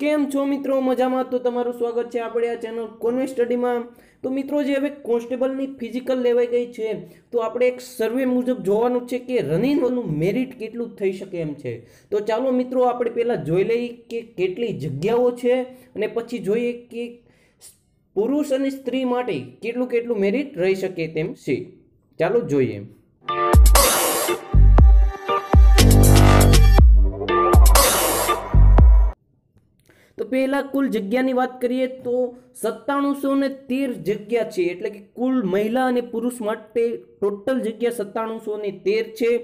કેમ છો મિત્રો? મજામાં? તો તમારું સ્વાગત છે આપણે આ ચેનલ કોન્વે સ્ટડીમાં તો મિત્રો જે હવે કોન્સ્ટેબલની ફિઝિકલ લેવાઈ ગઈ છે, તો આપણે એક સર્વે મુજબ જોવાનું છે કે રનિંગનું મેરિટ કેટલું થઈ શકે એમ છે. તો ચાલો મિત્રો, આપણે પહેલાં જોઈ લઈએ કે કેટલી જગ્યાઓ છે અને પછી જોઈએ કે પુરુષ અને સ્ત્રી માટે કેટલું કેટલું મેરિટ રહી શકે તેમ છે. ચાલો જોઈએ. તો પહેલાં કુલ જગ્યાની વાત કરીએ તો સત્તાણુંસો ને તેર જગ્યા છે. એટલે કે કુલ મહિલા અને પુરુષ માટે ટોટલ જગ્યા સત્તાણુંસો ને તેર છે.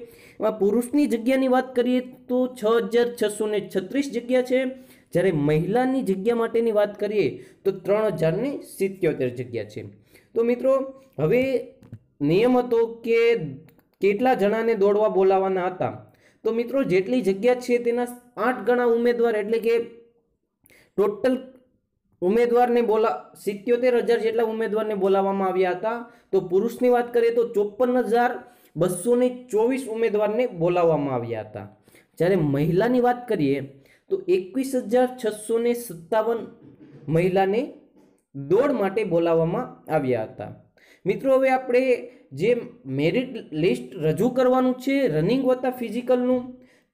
એમાં પુરુષની જગ્યાની વાત કરીએ તો છ હજાર છસો ને છત્રીસ જગ્યા છે. જ્યારે મહિલાની જગ્યા માટેની વાત કરીએ તો ત્રણ હજારની સિત્યોતેર જગ્યા છે. તો મિત્રો, હવે નિયમ હતો કે કેટલા જણાને દોડવા બોલાવવાના હતા? તો મિત્રો, જેટલી જગ્યા છે તેના આઠ ગણા ઉમેદવાર એટલે કે ટોટલ ઉમેદવારને બોલા, સિત્યોતેર હજાર જેટલા ઉમેદવારને બોલાવવામાં આવ્યા હતા. તો પુરુષની વાત કરીએ તો ચોપન હજાર બસો ચોવીસ ઉમેદવારને બોલાવવામાં આવ્યા હતા. જ્યારે મહિલાની વાત કરીએ તો એકવીસ હજાર છસો સત્તાવન મહિલાને દોડ માટે બોલાવવામાં આવ્યા હતા. મિત્રો, હવે આપણે જે મેરિટ લિસ્ટ રજૂ કરવાનું છે રનિંગ વત્તા ફિઝિકલનું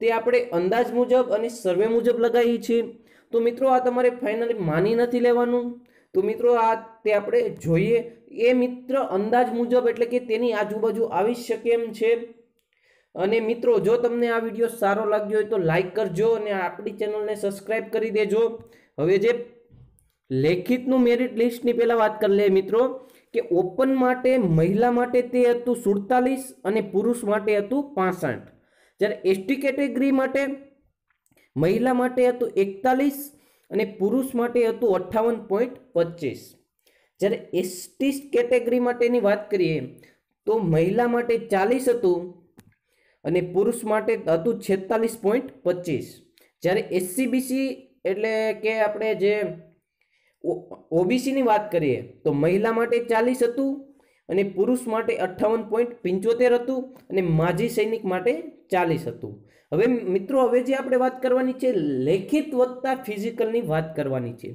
તે આપણે અંદાજ મુજબ અને સર્વે મુજબ લગાવીએ છીએ. તો મિત્રો આ તમારે ફાઇનલી માની નથી લેવાનું. તો મિત્રો આ તે આપણે જોઈએ. એ મિત્ર અંદાજ મુજબ એટલે કે તેની આજુબાજુ આવી શકે એમ છે. અને મિત્રો, જો તમને આ વીડિયો સારો લાગ્યો હોય તો લાઈક કરજો અને આપણી ચેનલને સબસ્ક્રાઈબ કરી દેજો. હવે જે લેખિતનું મેરિટ લિસ્ટની પહેલાં વાત કરી લઈએ મિત્રો, કે ઓપન માટે, મહિલા માટે તે હતું સુડતાલીસ અને પુરુષ માટે હતું પાસઠ. જ્યારે એસટી કેટેગરી માટે મહિલા માટે હતું એકતાલીસ અને પુરુષ માટે હતું અઠ્ઠાવન પોઈન્ટ પચીસ. જ્યારે એસટી કેટેગરી માટેની વાત કરીએ, તો મહિલા માટે ચાલીસ હતું અને પુરુષ માટે હતું છેતાલીસ પોઈન્ટ પચીસ. જ્યારે એસસીબીસી એટલે કે આપણે જે ઓબીસીની વાત કરીએ, તો મહિલા માટે ચાલીસ હતું અને પુરુષ માટે અઠ્ઠાવન પોઈન્ટ પંચોતેર હતું અને માજી સૈનિક માટે ચાલીસ હતું. હવે મિત્રો, હવે જે આપણે વાત કરવાની છે, લેખિત વત્તા ફિઝિકલની વાત કરવાની છે.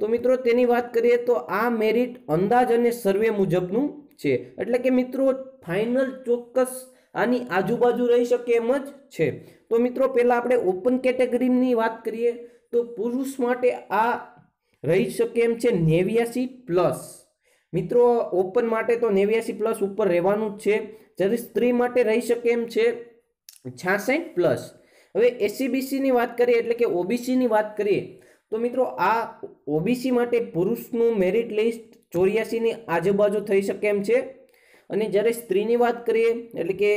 તો મિત્રો, તેની વાત કરીએ તો આ મેરિટ અંદાજ અને સર્વે મુજબનું છે. એટલે કે મિત્રો, ફાઇનલ ચોક્કસ આની આજુબાજુ રહી શકે એમ જ છે. તો મિત્રો, પહેલાં આપણે ઓપન કેટેગરીની વાત કરીએ તો પુરુષ માટે આ રહી શકે એમ છે નેવ્યાસી પ્લસ. મિત્રો ઓપન માટે તો નેવ્યાસી પ્લસ ઉપર રહેવાનું જ છે. જ્યારે સ્ત્રી માટે રહી શકે એમ છે છાસઠ પ્લસ હવે એસસીબીસીની વાત કરીએ એટલે કે ઓબીસીની વાત કરીએ, તો મિત્રો, આ ઓબીસી માટે પુરુષનું મેરિટ લિસ્ટ ચોર્યાસીની આજુબાજુ થઈ શકે એમ છે. અને જ્યારે સ્ત્રીની વાત કરીએ, એટલે કે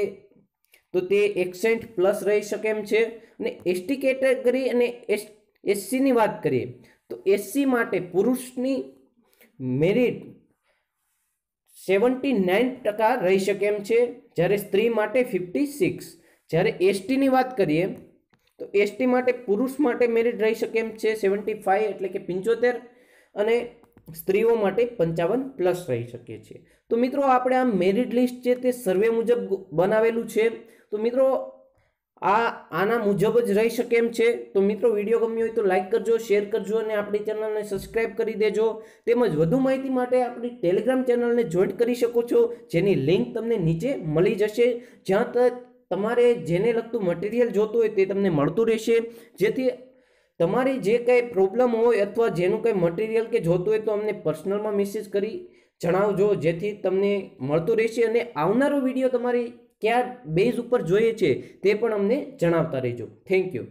તો તે એકસઠ પ્લસ રહી શકે એમ છે. અને એસટી કેટેગરી અને એસ એસસીની વાત કરીએ, તો એસસી માટે પુરુષની મેરિટ સેવન્ટી નાઇન ટકા રહી શકે એમ છે. જ્યારે સ્ત્રી માટે ફિફ્ટી સિક્સ. જ્યારે એસટીની વાત કરીએ, તો એસટી માટે પુરુષ માટે મેરિટ રહી શકે એમ છે સેવન્ટી ફાઇવ એટલે કે પંચોતેર. અને સ્ત્રીઓ માટે પંચાવન પ્લસ રહી શકે છે. તો મિત્રો, આપણે આ મેરિટ લિસ્ટ છે તે સર્વે મુજબ બનાવેલું છે. તો મિત્રો આ આના મુજબ જ રહી શકે એમ છે. તો મિત્રો, વીડિયો ગમ્યો હોય તો લાઇક કરજો શેર કરજો અને આપણી ચેનલને સબસ્ક્રાઇબ કરી દેજો. તેમજ વધુ માહિતી માટે આપણી ટેલિગ્રામ ચેનલને જોઈન્ટ કરી શકો છો, જેની લિંક તમને નીચે મળી જશે. જ્યાં તમારે જેને લગતું મટીરિયલ જોતું હોય તે તમને મળતું રહેશે. જેથી તમારી જે કંઈ પ્રોબ્લેમ હોય અથવા જેનું કંઈ મટીરિયલ કે જોતું હોય તો અમને પર્સનલમાં મેસેજ કરી જણાવજો, જેથી તમને મળતું રહેશે અને આવનારો વીડિયો તમારી કયા બેઝ ઉપર જોઈએ છે તે પણ અમને જણાવતા રહેજો. Thank you